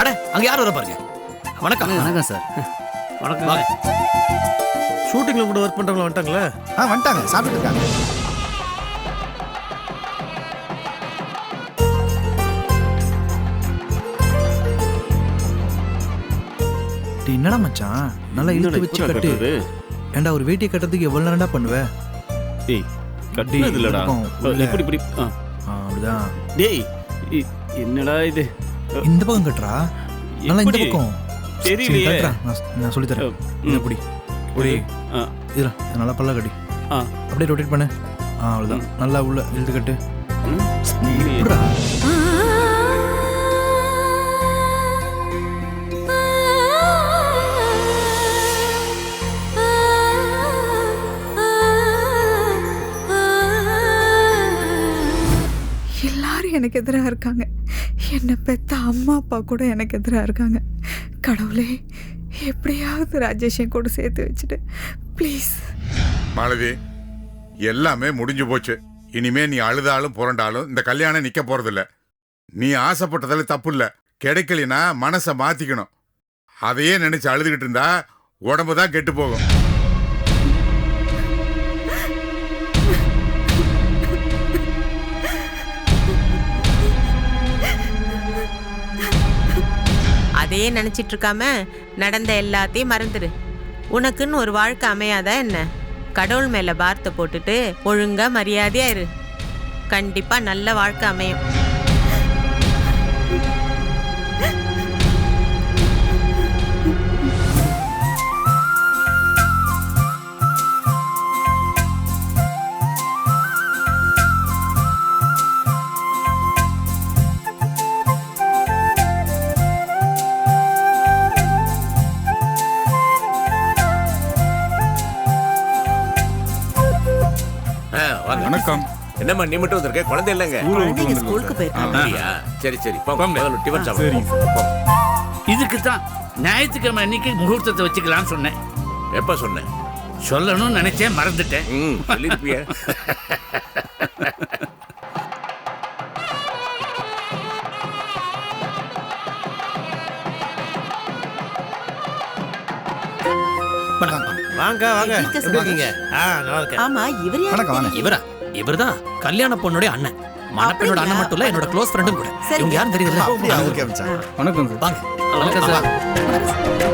அட அங்க யார் வர பாருங்க? வணக்கம். வணக்கம் சார். வணக்கம். வாங்க. ஷூட்டிங்ல கூட ஒர்க் பண்றவங்க வந்துட்டாங்களே? ஆ வந்துட்டாங்க. சாப்பிட்டு இருக்காங்க. டேய், என்னடா மச்சான்? நல்லா இழுத்து வச்சு கட்டு. ஏன்டா ஒரு வேட்டியை கட்டுறதுக்கு எவ்வளவு நேரம்டா பண்ணுவ? டேய் கட்டினது இல்லடா. இருக்கும், உள்ள. இப்படி இப்படி ஆ. அப்படிதான். டேய் என்னடா இது? இந்த பக்கம் கட்டுறா? நல்லா இந்த? பக்கம். சரி, தெரியலையே. நான் சொல்லி தரேன். இப்படி ஆ. இதுல இதை நல்லா பல்ல கட்டி. ஆ. அப்படியே ரொட்டேட் பண்ணு. ஆ அவ்வளவுதான். நல்லா உள்ள இழுத்து கட்டு. எனக்கு எதிராக இருக்காங்க. என்னை பெத்த அம்மா அப்பா கூட எனக்கு எதிராக இருக்காங்க. கடவுளே எப்படியாவது ராஜேஷன் கூட சேர்த்து வச்சுட்டு ப்ளீஸ் மாலதி எல்லாமே முடிஞ்சு போச்சு. இனிமே நீ அழுதாலும் புரண்டாலும் இந்த கல்யாணம் நிக்க போறதில்ல. நீ ஆசைப்பட்டதால தப்பு இல்லை. கிடைக்கலனா மனசை மாத்திக்கணும். அதையே நினைச்சு அழுதுகிட்டு இருந்தா உடம்பு தான் கெட்டு போகும். அதையே நினச்சிட்டு இருக்காம நடந்த எல்லாத்தையும் மறந்துடு உனக்குன்னு ஒரு வாழ்க்கை அமையாதா என்ன? கடவுள் மேலே பாரத்தை போட்டுட்டு ஒழுங்கா மரியாதையாக இரு. கண்டிப்பாக நல்ல வாழ்க்கை அமையும். என்னம்மா நீ மட்டும் வந்திருக்க? குழந்தை இல்லைங்க. குழந்தைங்க ஸ்கூலுக்கு போயிருக்காங்க அப்படியா? சரி சரி. போங்க முதல்ல டிஃபன் சாப்பிடுங்க இதுக்கு தான் ஞாயிற்றுக்கிழமை அன்னைக்கு முகூர்த்தத்தை வச்சுக்கலாம்னு சொன்னேன். எப்ப சொன்னேன்? சொல்லணும்னு நினைச்சேன் மறந்துட்டேன். ம் சொல்லிருப்பிய வாங்க வாங்க. எப்படி இருக்கீங்க? ஆ நல்லா இருக்கேன். ஆமா இவர் யாரு. தெரியும்? இவரா? இவர்தான் கல்யாண பொண்ணுடைய அண்ணன். மணப்பெண்ணோட அண்ணன் மட்டும் இல்ல என்னோட க்ளோஸ் ஃப்ரெண்டும் கூட. சரி. இவங்க யாரும் தெரியல வணக்கம் சார். வாங்க. வணக்கம் சார்.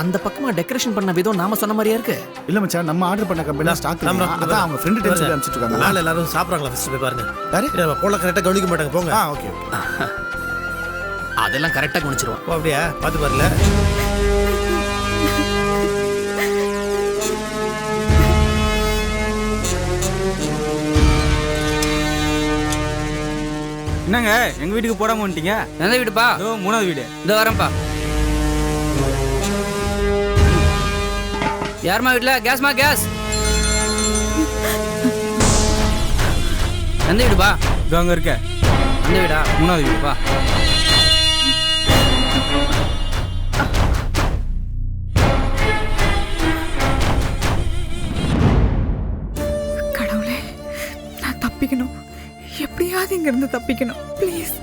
அந்த பக்கமா டெக்கரேஷன் பண்ண விதம் நாம சொன்ன மாதிரியா இருக்கு? இல்ல மச்சான் நம்ம ஆர்டர் பண்ண கம்பெனி ஸ்டாக் ஆமா, அதான் அவங்க ஃப்ரெண்ட் டென்ஸ். அனுப்பிச்சிட்டு இருக்காங்க. நாளை எல்லாரும் சாப்பிடுறாங்களா ஃபர்ஸ்ட் போய் பாருங்க. யாரு? இல்ல, நம்ம போல கரெக்டா கவனிக்க மாட்டாங்க போங்க. ஆ ஓகே அதெல்லாம் கரெக்டா கவனிச்சிருவான். ஓ அப்படியா? பாத்து பாருல என்னங்க எங்க வீட்டுக்கு போடாம வந்துட்டீங்க? எந்த வீடுப்பா. மூணாவது வீடு. இந்த வரேன்ப்பா. யாரும்மா வீட்ல? கேஸ்மா கேஸ். எந்த வீடுப்பா இதோ அங்க இருக்க. அந்த வீடா? மூணாவது வீடுப்பா கடவுளே நான் தப்பிக்கணும். எப்படியாவது இங்கிருந்து தப்பிக்கணும். ப்ளீஸ்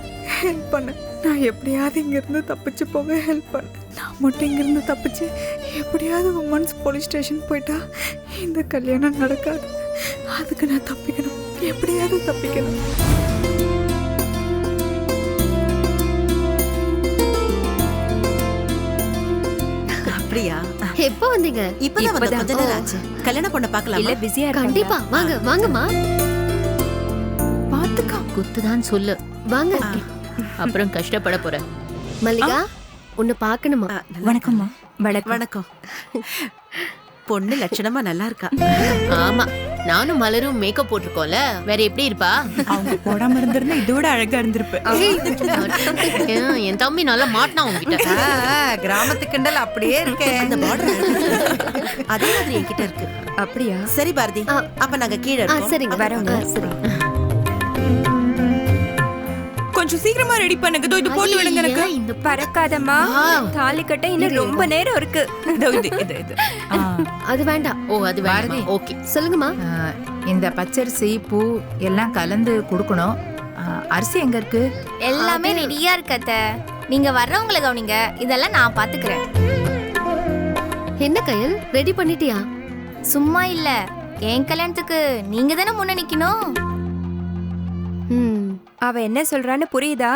ஹெல்ப் பண்ணு. நான் எப்படியாவது இங்கிருந்து தப்பிச்சு போக ஹெல்ப் பண்ணு. நான் மட்டும் இங்கிருந்து தப்பிச்சு எப்படியாவது உமன்ஸ் போலீஸ் ஸ்டேஷன் போயிட்டா இந்த கல்யாணம் நடக்காது. அதுக்கு நான் தப்பிக்கணும். எப்படியாவது தப்பிக்கணும். அப்படியா? எப்போ வந்தீங்க? இப்பதான் வந்த கொஞ்ச நேரம் ஆச்சு. கல்யாண பொண்ணை பார்க்கலாம்? இல்ல பிஸியா கண்டிப்பா. வாங்க வாங்கம்மா. பாத்துக்கா. குத்துதான் சொல்லு. வாங்க. அப்புறம் கஷ்டப்பட போற மல்லிகா உன்னை பார்க்கணுமா? வணக்கம்மா. வணக்கம். பொண்ணு லட்சணமா நல்லா இருக்கா? ஆமா நானும் மலரும் மேக்கப் போட்டிருக்கோம்ல வேற எப்படி இருப்பா? அவங்க போடாம இருந்திருந்தா இதோட அழகா இருந்திருப்பேன். என் தம்பி நல்லா மாட்டினா உங்ககிட்ட கிராமத்து கிண்டல் அப்படியே இருக்கே அந்த பார்டர் அதே மாதிரி என்கிட்ட இருக்கு. அப்படியா? சரி பாரதி. அப்ப நாங்க கீழே சரிங்க. ஆ, சரி. கொஞ்சம் சீக்கிரமா ரெடி பண்ணுங்க. இதோ இது போட்டு விடுங்க எனக்கு இந்த பறக்காதம்மா. ஆ. தாலி கட்ட இன்னும் ரொம்ப நேரம் இருக்கு. இதோ இது இது இது. அது வேண்டாம். ஓ அது பாரதி. வேண்டாம் ஓகே. சொல்லுங்கம்மா. இந்த பச்சரிசி பூ எல்லாம் கலந்து கொடுக்கணும். அரிசி எங்க இருக்கு? எல்லாமே ரெடியா இருக்கத்த நீங்க வர்றவங்கள கவனிங்க. இதெல்லாம் நான் பாத்துக்கிறேன். என்ன கையல்? ரெடி பண்ணிட்டியா? சும்மா இல்ல. என் கல்யாணத்துக்கு நீங்க தானே முன்ன நிக்கணும்? அவ என்ன சொல்றான்னு புரியுதா.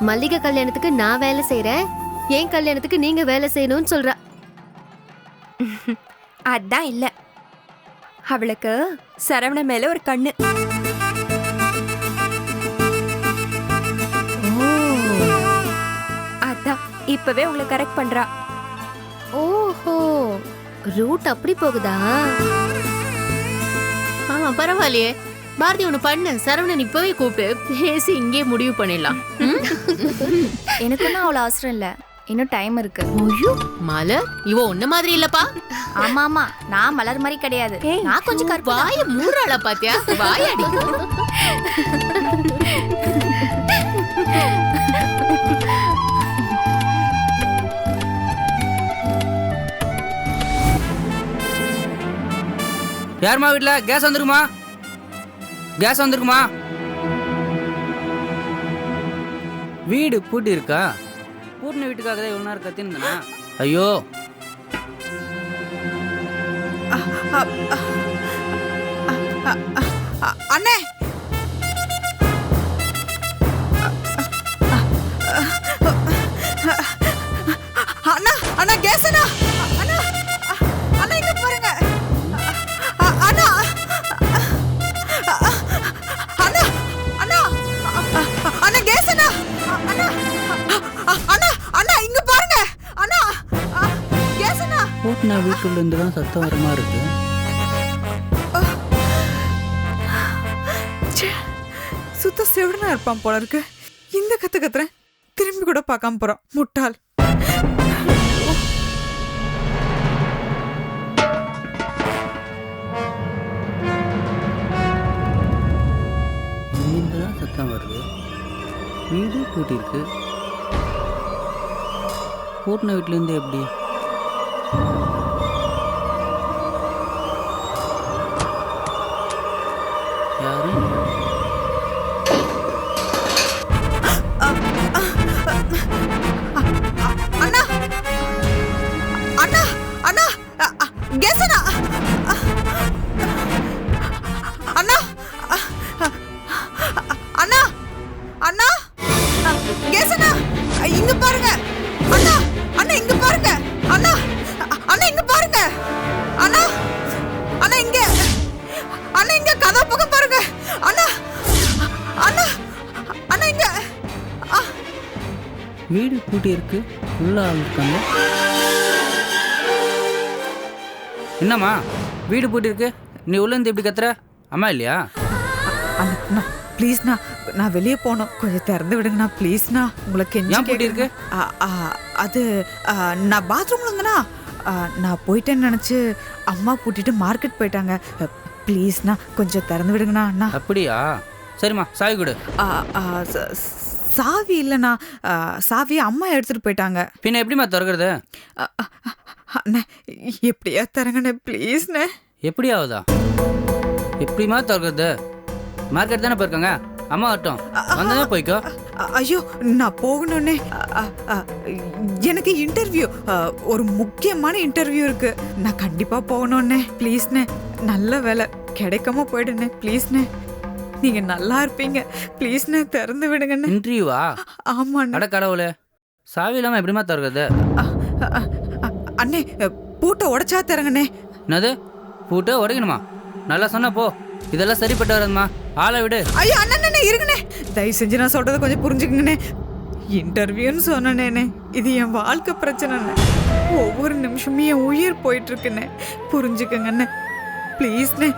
மல்லிகை கல்யாணத்துக்கு நான் வேலை செய்றேன். என் கல்யாணத்துக்கு நீங்க வேலை செய்யணும்னு சொல்றா. அதான் இல்ல. அவளுக்கு சரவண மேல ஒரு கண்ணு. அதான் இப்பவே உங்களை கரெக்ட் பண்றா. ஓஹோ. ரூட் அப்படி போகுதா? ஆ பரவாயில்லையே. பாரதி ஒன்று பண்ணு. சரவணன் இப்பவே கூப்பிட்டு பேசி இங்கே முடிவு பண்ணிடலாம்? எனக்கு ஒன்றும் அவ்வளோ அவசரம் இல்ல. இன்னும் டைம் இருக்கு. ஐயோ மலர்? இவ ஒன்ன மாதிரி இல்லப்பா. ஆமா ஆமா. நான் மலர் மாதிரி கிடையாது. நான் கொஞ்சம் கருப்பு. வாய மூடுறாளா பாத்தியா? வாயாடி யாரும்மா வீட்டில் கேஸ் வந்துருக்குமா? கேஸ் வந்துருக்குமா? வீடு பூட்டி இருக்கா பூட்டின வீட்டுக்காக தான் இவ்வளோ நேரம் கத்திருந்தேனா ஐயோ. அண்ணே! அண்ணா அண்ணா கேஸ் அண்ணா அண்ணா! பூட்டின வீட்டுலேருந்து தான் சத்தம் வர மாதிரி இருக்கு. சுத்த செவிடனா இருப்பான் போல இருக்கு. இந்த கத்து கத்துறேன். திரும்பி கூட பார்க்காம போறான். முட்டாள். சத்தம் வருது. வீடு பூட்டிருக்கு பூட்டின வீட்டிலேருந்து எப்படி? யாரும் உள்ள இருக்காங்க என்னம்மா வீடு பூட்டி இருக்கு நீ உள்ள இருந்து எப்படி கத்துற? அம்மா இல்லையா? அண்ணா ப்ளீஸ்ண்ணா நான் வெளியே போகணும். கொஞ்சம் திறந்து விடுங்கண்ணா ப்ளீஸ்ண்ணா உங்களுக்கு ஏன் பூட்டி இருக்கு? அது நான் பாத்ரூம்ல இருந்தேண்ணா நான் போயிட்டேன்னு நினச்சி அம்மா கூட்டிட்டு மார்க்கெட் போயிட்டாங்க. ப்ளீஸ்ண்ணா கொஞ்சம் திறந்து விடுங்கண்ணா அண்ணா. அப்படியா? சரிம்மா சாவி கொடு. ஆ, ஆ, ச- சாவி இல்லைண்ணா. சாவியை அம்மா எடுத்துட்டு போயிட்டாங்க. பின்ன எப்படிம்மா திறக்கிறது? அண்ணே எப்படியா தரங்கண்ணே ப்ளீஸ்ண்ணே. எப்படி ஆகுதா? எப்படிம்மா திறக்கிறது? மார்க்கெட் தானே போயிருக்காங்க? அம்மா வரட்டும். வந்ததே போய்க்கோ. ஐயோ நான் போகணும்னே எனக்கு இன்டர்வியூ ஒரு முக்கியமான இன்டர்வியூ இருக்கு. நான் கண்டிப்பா போகணும்னே ப்ளீஸ்ண்ணே. நல்ல வேலை. கிடைக்காம போயிடுண்ணே ப்ளீஸ்ண்ணே. நீங்க நல்லா இருப்பீங்க. ப்ளீஸ்ண்ணே திறந்து விடுங்கண்ணே. இன்டர்வியூவா ஆமாண்ணே. அட கடவுளே. சாவி இல்லாமல் எப்படிமா அ- அண்ணே பூட்டை உடைச்சா தரங்கண்ணே என்னது? பூட்டு உடைக்கணுமா? நல்லா சொன்ன போ. இதெல்லாம் சரிப்பட்டு வராதுமா ஆளை விடு. ஐயோ அண்ணே இருங்கண்ணே. தயவு செஞ்சு நான் சொல்றதை கொஞ்சம் புரிஞ்சுக்கங்கண்ணே. இன்டர்வியூன்னு சொன்னேனே இது என் வாழ்க்கை பிரச்சனைண்ணே. ஒவ்வொரு நிமிஷமும் என் உயிர் போயிட்டு இருக்குண்ணே. புரிஞ்சுக்கங்கண்ணே. ப்ளீஸ்ண்ணே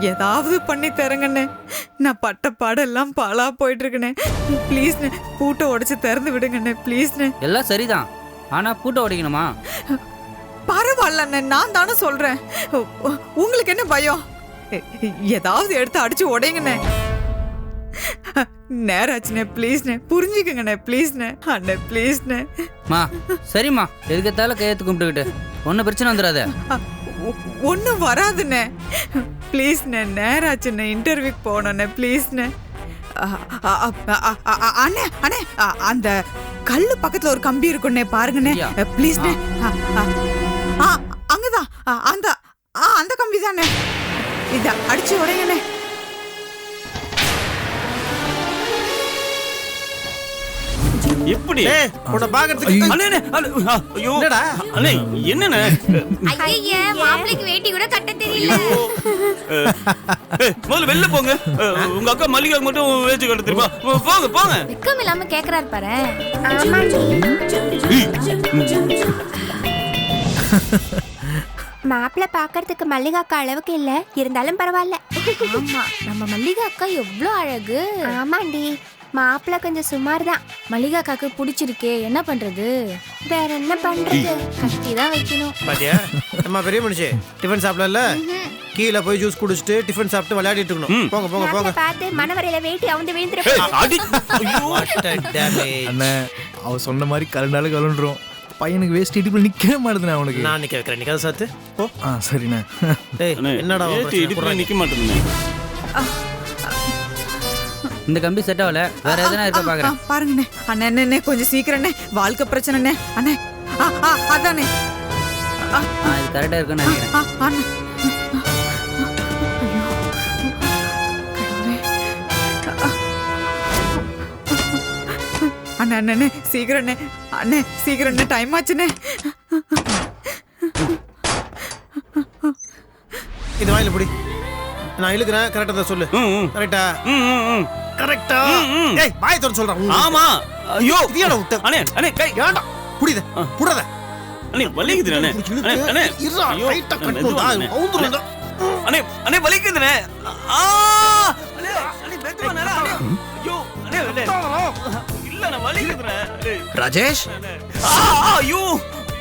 ஏதாவது பண்ணி தரங்கண்ணே. நான் பட்ட பாடெல்லாம் பாழா போயிட்டு இருக்கேனே ப்ளீஸ்ண்ணே பூட்டை உடைச்சு திறந்து விடுங்கண்ணே ப்ளீஸ்ண்ணே எல்லாம் சரிதான். ஆனால் பூட்டை உடைக்கணுமா? பரவாயில்லண்ணே நான் தானே சொல்றேன். உ- உங்களுக்கு என்ன பயம்? ஏதாவது எடுத்து அடிச்சு உடைங்கண்ணே. நேராச்சுண்ணே ப்ளீஸ்ண்ணே புரிஞ்சுக்கங்கண்ணே ப்ளீஸ்ண்ணே அண்ணே ப்ளீஸ்ண்ணே மா சரிம்மா. எதுக்கத்தால கையெழுத்து கும்பிட்டுக்கிட்டு. ஒன்றும் பிரச்சனை வந்துடாத. ஒன்றும் வராதுண்ணே. ப்ளீஸ்ண்ணே நேராச்சுண்ணே இன்டர்வியூக்கு போகணுண்ணே ப்ளீஸ்ண்ணே அண்ணே அண்ணே அந்த கல்லு பக்கத்துல ஒரு கம்பி இருக்குண்ணே பாருங்கண்ணே. ப்ளீஸ்ண்ணே அங்கதான் அந்த ஆ அந்த கம்பி தானே இத அடிச்சு உடைங்கண்ணே. எப்படி? உன்னை பாக்குறதுக்கு அண்ணே, ஐயோ. என்னடா? என்னண்ணே? ஐயா மாப்பிளைக்கு வேட்டி கூட கட்ட தெரியல. முதல்ல வெளில போங்க. உங்க அக்கா மல்லிகா மட்டும் வேச்சு கட்ட தெரியுமா? போங்க போங்க. வெக்கம் இல்லாம கேக்குறாரு பாரு. மாப்பிள்ள பாக்குறதுக்கு மல்லிகா அக்கா அளவுக்கு இல்ல. இருந்தாலும் பரவாயில்ல. ஆமா நம்ம மல்லிகா அக்கா எவ்வளவு அழகு. ஆமாண்டி. மாப்பிள்ள கொஞ்சம் சுமார் தான் மல்லிகா அக்காக்கு பிடிச்சிருக்கே என்ன பண்றது? வேற என்ன பண்றது? கட்டி தான் வைக்கணும். பாத்தியா? அம்மா பெரிய மனுஷி. டிஃபன் சாப்பிடல கீழே போய் ஜூஸ் குடிச்சிட்டு டிஃபன் சாப்பிட்டு விளையாடிட்டு இருக்கணும். போங்க போங்க போங்க. பார்த்து மனவரையில வேட்டி அவந்து. அண்ணே அவ சொன்ன மாதிரி கலண்டாலும் கலண்டுரும் பையனுக்கு வேஸ்ட் இடிப்பில் நிற்கவே மாட்டேதுண்ணே அவனுக்கு. நான் நிக்க வைக்கிறேன். நிக்காத சாத்து. ஓ ஆ சரிண்ணே. என்னடா? இடுப்புல. நிக்க மாட்டேங்குது இந்த கம்பி செட் ஆகல. வேற எதனா இருக்க ஆ, பார்க்குறேன் பாருங்கண்ணே. அண்ணே அண்ணே, கொஞ்சம் சீக்கிரண்ணே வாழ்க்கை பிரச்சனைண்ணே. அண்ணே அதானே ஆ இது கரெக்டாக இருக்குன்னு நினைக்கிறேன். அண்ணே. அண்ணே அண்ணே அண்ணே, அண்ணே. டைம் ஆச்சுண்ணே. இது வாயில பிடி. நான் இழுக்கிறேன். கரெக்டா சொல்லு. கரெக்டா. கரெக்டா. ஏய் வாய் திறந்து சொல்றேன் ஆமா. ஐயோ. இதையாடா விட்ட. அண்ணே அண்ணே கை. ஏன்டா? புடித புடாத அண்ணே வலிக்குது அண்ணே அண்ணே. அண்ணே இருடா அண்ணே, கட் பண்ணு அண்ணே. அவுந்துருடா அண்ணே அண்ணே வலிக்குதுண்ணே. ஆ. அண்ணே அண்ணே அண்ணே அண்ணே. ஐயோ. அண்ணே அண்ணே. இல்ல நான் வலிக்குதுண்ணே. அண்ணே. ராஜேஷ்? ஆ ஆ, ஐயோ.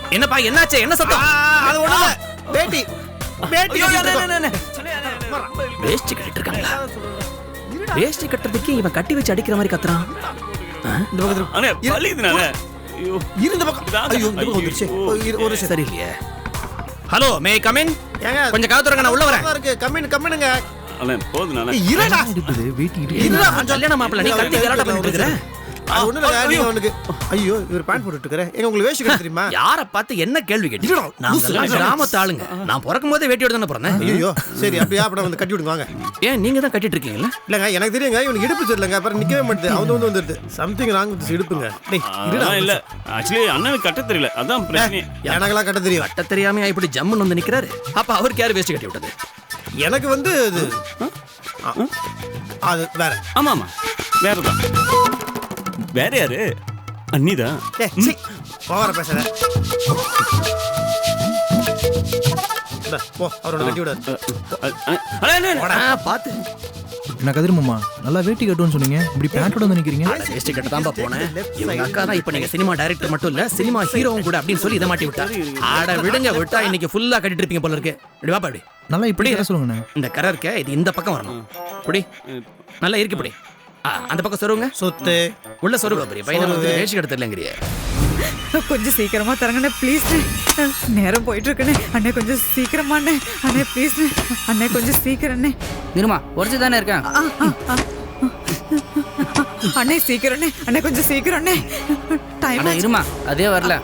என்னப்பா என்னாச்சு? என்ன சத்தம்? அது ஒண்ணு பேட்டி. பேட்டி வேஷ்டி கட்டிட்டு இருக்காங்களா வேஷ்டி கட்டுறதுக்கு இவன் கட்டி வச்சு அடிக்கிற மாதிரி கத்துறான். இருந்த பக்கம். ஐயோ இந்த பக்கம் வந்துருச்சு. ஒரு நிமிஷம். சரியில்லையே. ஹலோ மே கமின் ஏங்க கொஞ்சம் கதவு திறங்க, நான் உள்ள வரேன். இருக்கு. கம்மின் கம்மினுங்க அண்ணே அண்ணே ஏய், இருடா. இருடா நான் கல்யாண மாப்பிள்ளை, நீ கத்தி கலாட்டா பண்ணிட்டு இருக்கிற? அது ஒண்ணு இல்ல நீங்க அவனுக்கு ஐயோ இவர் பேண்ட் போட்டுட்டு இருக்காரு எங்க உங்களுக்கு வேஷ்டி கட்ட தெரியுமா? யார பார்த்து என்ன கேள்வி கேட்டு இருடா, நாங்கெல்லாம் லூசு. கிராமத்து ஆளுங்க. நான் பிறக்கும் போதே வேட்டியோட தானே பிறந்தேன்? ஐயோ சரி அப்படியே அப்படி வந்து கட்டி விடுங்க வாங்க. ஏன் நீங்க தான் கட்டிட்டு இருக்கீங்களா இல்லங்க எனக்கு தெரியுங்க இவனுக்கு இடுப்பு தெரியலங்க அப்புறம் நிக்கவே மாட்டேது அவன் வந்து வந்துருது சம்திங் ராங் வித் இடுப்புங்க. டேய் இருடா இல்ல. ஆக்சுவலி அண்ணனுக்கு கட்ட தெரியல. அதான் பிரச்சனை எனக்கெல்லாம் கட்ட தெரியும். கட்ட தெரியாம இப்படி ஜம்முன்னு வந்து நிக்கிறாரு? அப்ப அவருக்கு யாரு வேஷ்டி கட்டி விட்டது? எனக்கு வந்து அது வேற. ஆமா ஆமா வேறதான். வேற யாரு? அண்ணிதான் ஓவரா பேசுற நான் கதிரமாமா நல்லா வேட்டி கட்டுவேன்னு சொன்னீங்க. இப்படி பேண்ட்டோட வந்து நிற்கிறீங்க வேஷ்டி கட்ட தான்பா போனேன். இவங்க அக்கா தான் இப்ப நீங்க சினிமா டைரக்டர் மட்டும் இல்ல சினிமா ஹீரோவும் கூட அப்படின்னு சொல்லி இதை மாட்டி விட்டா. ஆட விடுங்க விட்டா இன்னைக்கு ஃபுல்லா கட்டிட்டு இருப்பீங்க போல இருக்கு. இப்படி வாப்பா இப்படி. நல்லா இப்படி கட்ட சொல்லுங்கண்ணே இந்த கரை இருக்க இது இந்த பக்கம் வரணும். இப்படி. நல்லா இருக்கு இப்படி. அந்த பக்கம் சொருங்க. சொத்து. உள்ள சொருங்க பெரிய பையனை வந்து வேஷ்டி கட்ட தெரியலங்கிறிய கொஞ்சம் சீக்கிரமா தரங்கண்ணே ப்ளீஸ் நேரம் போயிட்டு இருக்குண்ணே அண்ணே கொஞ்சம் சீக்கிரமா அண்ணே அண்ணே ப்ளீஸ் அண்ணே கொஞ்சம் சீக்கிரம் அண்ணே இருமா உடச்சு தானே இருக்கேன். அண்ணே சீக்கிரம் அண்ணே அண்ணே கொஞ்சம் சீக்கிரம் அண்ணே டைம் இருமா அதே வரல.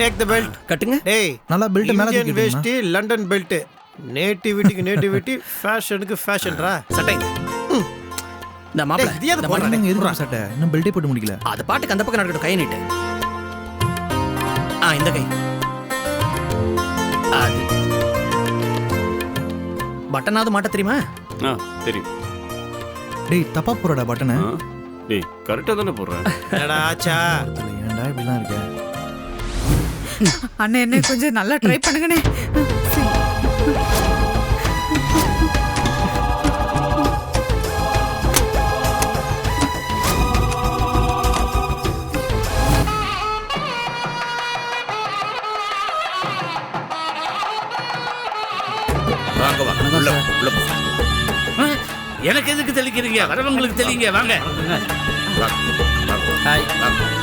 டேக் தி பெல்ட் கட்டுங்க. டேய் நல்லா பெல்ட் மேலே இந்தியன் வேஷ்டி லண்டன் பெல்ட் நேட்டிவிட்டிக்கு நேட்டிவிட்டி ஃபேஷனுக்கு ஃபேஷன்ரா சட்டை. இந்த மாப்பிள டேய், இது ஏன் இந்த போடுற? மாப்பிள. என்னங்க எதுக்கு சட்டை. இன்னும் பெல்ட்டே போட்டு முடிக்கல அது பாட்டுக்கு அந்த பக்கம் நடக்கட்டும் கை நீட்டு. ஆ இந்த கை. அது. பட்டனாவது மாட்ட தெரியுமா? ஆ தெரியும். டேய் தப்பா போறடா பட்டனை டேய் கரெக்டா தானே போடுறேன் என்னடா ஆச்சா? ஏன்டா இப்படிலாம் இருக்க? அண்ணே என்ன கொஞ்சம் நல்லா ட்ரை பண்ணுங்கண்ணே. வாங்க வாங்க. உள்ள உள்ள எனக்கு எதுக்கு தெளிக்கிறீங்க? வரவங்களுக்கு தெளிங்க. வாங்க. வாங்க, வாங்க,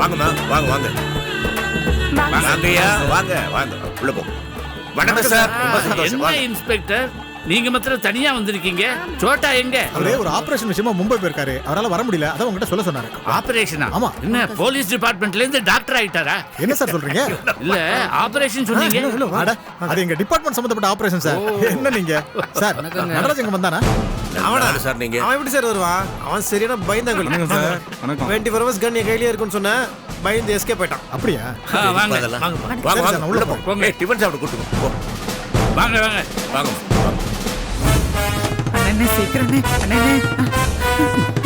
வாங்கம்மா வாங்க வாங்க. வாங்கய்யா. வாங்க வாங்க. உள்ள போ. வணக்கம் சார். ரொம்ப சந்தோஷம். என்ன வாங்க. இன்ஸ்பெக்டர்? நீங்க மாத்திரம் தனியா வந்திருக்கீங்க. சோட்டா எங்க? அவரே ஒரு ஆபரேஷன் விஷயமா மும்பை போயிருக்காரு. அவரால வர முடியல. அதான் உங்ககிட்ட சொல்ல சொன்னாரு. ஆபரேஷனா? ஆமா. என்ன போலீஸ் டிபார்ட்மெண்ட்ல இருந்து டாக்டர் ஆயிட்டாரா? என்ன சார் சொல்றீங்க? இல்ல ஆபரேஷன் சொன்னீங்க. அட, அது எங்க டிபார்ட்மெண்ட் சம்பந்தப்பட்ட ஆபரேஷன் சார். என்ன நீங்க? சார் நடராஜ் எங்க வந்தானா? அவனா? சார் நீங்க? அவன் எப்படி சார் வருவான்? அவன் சரியான பயந்தாங்க சார் வணக்கம். டுவெண்ட்டி ஃபோர் ஹவர்ஸ் கன் என் கையிலே இருக்குன்னு சொன்னேன் பயந்து எஸ்கேப் போயிட்டான் அப்படியா? வாங்க. வாங்க வாங்க. உள்ள போங்க. டிஃபன் சாப்பிட வாங்க வாங்க. வாங்க. அண்ணே அண்ணே.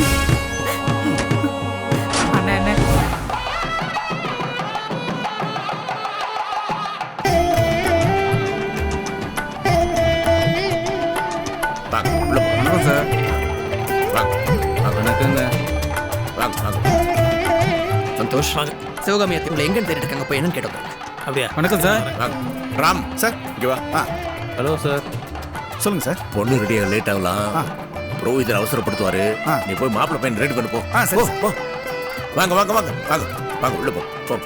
சந்தோஷ் சிவகாமி அத்தை உங்களை எங்கன்னு தேடிட்டு இருக்காங்க? போய் என்னன்னு கேட்டோம். அப்படியா? வணக்கம் சார். வாங்க ராம் சார் இங்க வா. ஆ. Hello sir. சொல்லுங்க சார். பொண்ணு ரெடியாக லேட் ஆகலாம். ஆ. புரோஹிதர் அவசரப்படுத்துவாரு. ஆ. நீ போய் மாப்பிள்ளை பையன் ரெடி பண்ணு போ. ஆ, சரி, போ, சரி. போ. வாங்க வாங்க வாங்க வாங்க வாங்க உள்ள போ போ.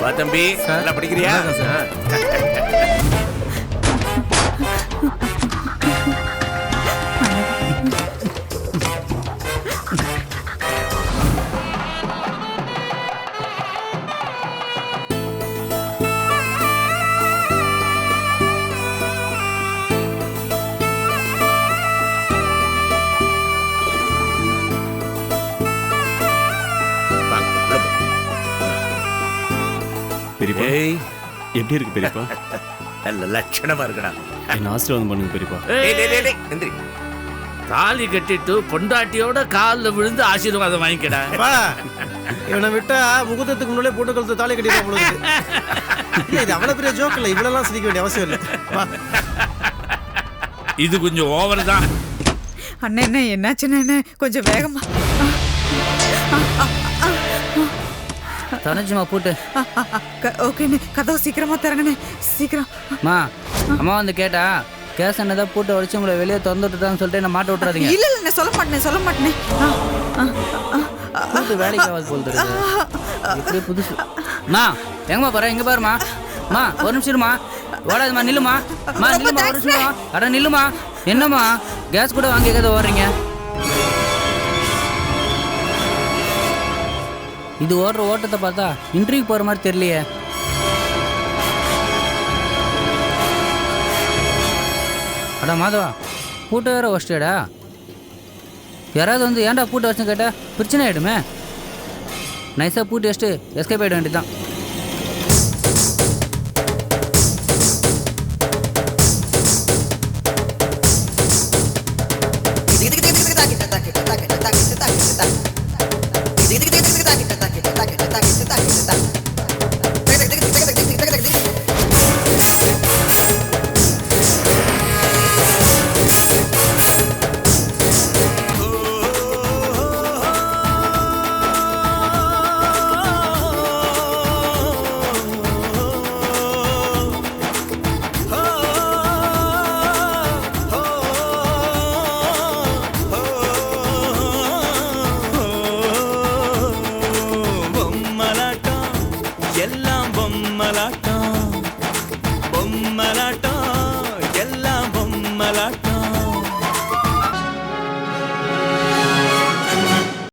வா தம்பி. சார். நல்லா படிக்கிறியா? வணக்கம் எப்படி இருக்கு பெரியப்பா? நல்ல லட்சணமா இருக்கடா. என்ன ஆசீர்வாதம் பண்ணுங்க பெரியப்பா. ஏய் டேய், டேய், டேய், எந்திரி தாலி கட்டிட்டு பொண்டாட்டியோட கால்ல விழுந்து ஆசீர்வாதம் வாங்கிக்கடா. அப்பா, இவனை விட்டா முகூர்த்தத்துக்கு முன்னாலே போட்டு கழுத்து தாலி கட்டிடுவான் போல இருக்கு. இல்ல இது அவ்வளவு பெரிய ஜோக் இல்ல. இவ்வளவு சிரிக்க வேண்டிய அவசியம் இல்ல. வா. இது கொஞ்சம் ஓவர் தான். அண்ணே என்ன என்னாச்சுன்னு என்ன கொஞ்சம் வேகமா. தனச்சுமா போட்டு ஓகேண்ணே கதவு சீக்கிரமா திறங்கண்ணே சீக்கிரம் மா அம்மா வந்து கேட்டா கேஸ் என்னதான் போட்டு உடச்சு உங்களை வெளியே திறந்து விட்டுட்டான்னு சொல்லிட்டு என்ன மாட்ட விட்டுறாதீங்க இல்ல இல்ல சொல்ல மாட்டேன் சொல்ல மாட்டேனே வேலைக்கு ஆகாது போல் தெரியுது இப்படியே புதுசு மா எங்கம்மா பாரு இங்க பாருமா மா ஒரு நிமிஷம் இருமா ஓடாதுமா நில்லுமா மா நில்லுமா ஒரு நிமிஷம் அட நில்லுமா என்னம்மா கேஸ் கூட வாங்கி எதாவது ஓடுறீங்க இது ஓடுற ஓட்டத்தை பார்த்தா இன்டர்வியூ போகிற மாதிரி தெரியலையே. அடா மாதவா பூட்டை வேற வச்சிட்டேடா யாராவது வந்து ஏன்டா பூட்டை வச்சுன்னு கேட்டால் பிரச்சனை ஆகிடுமே நைஸாக பூட்டி வச்சுட்டு எஸ்கேப் ஆகிட வேண்டியதுதான்.